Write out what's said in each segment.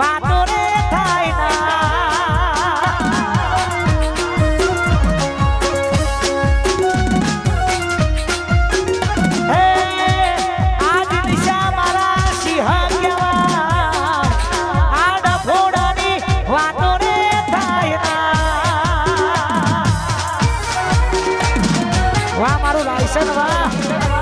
વાનુરે થાય ના હે આજ દિશા મારા સિંહ કેવા આડા ફોડાની વાનુરે થાય ના વાહ મારું લાયસન વાહ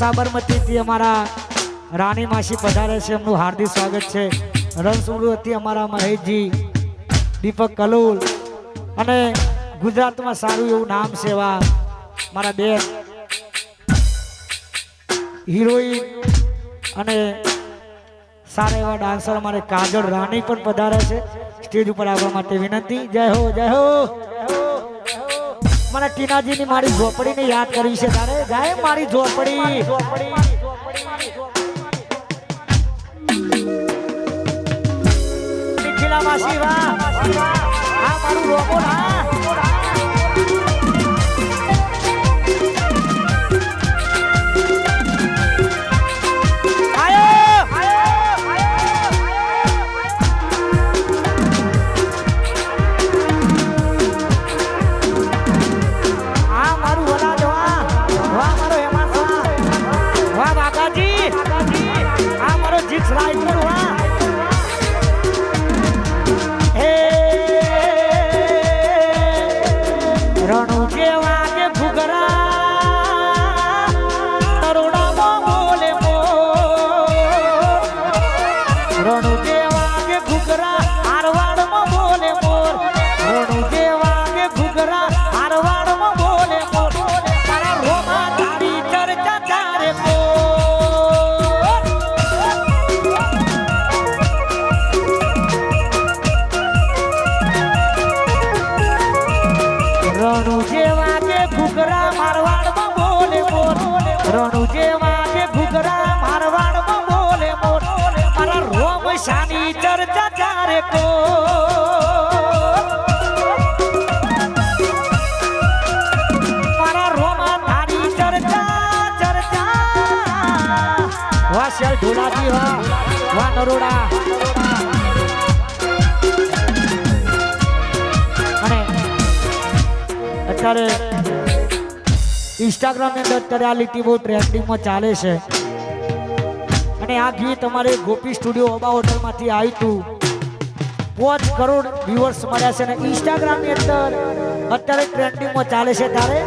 સાબરમતીથી અમારા રાણી માસી પધારે છે. એમનું હાર્દિક સ્વાગત છે. રણસુરથી અમારા મહેશજી, દીપક કલોલ અને ગુજરાતમાં સારું એવું નામ છે એવા મારા બેન હિરોઈન અને સારા એવા ડાન્સર અમારે કાજલ રાણી પણ પધારે છે. સ્ટેજ ઉપર આવવા માટે વિનંતી. જય હો જય હો. મારા ટીનાજી ની મારી ઝોપડી ને યાદ કરી છે. તારે જાય મારી ઝોપડી. ઝોપડી વાહ આ મારું રોબોટ, હા. નરોડા અને અત્યારે ઇન્સ્ટાગ્રામની અંદર અત્યારે આ લીટી બહુ ટ્રેન્ડિંગમાં ચાલે છે. અને આ ગીત અમારે ગોપી સ્ટુડિયો ઓબા હોટલમાંથી આવ્યું હતું પાંચ કરોડ વ્યુઅર્સ મળ્યા છે અને ઇન્સ્ટાગ્રામની અંદર અત્યારે ટ્રેન્ડિંગમાં ચાલે છે ત્યારે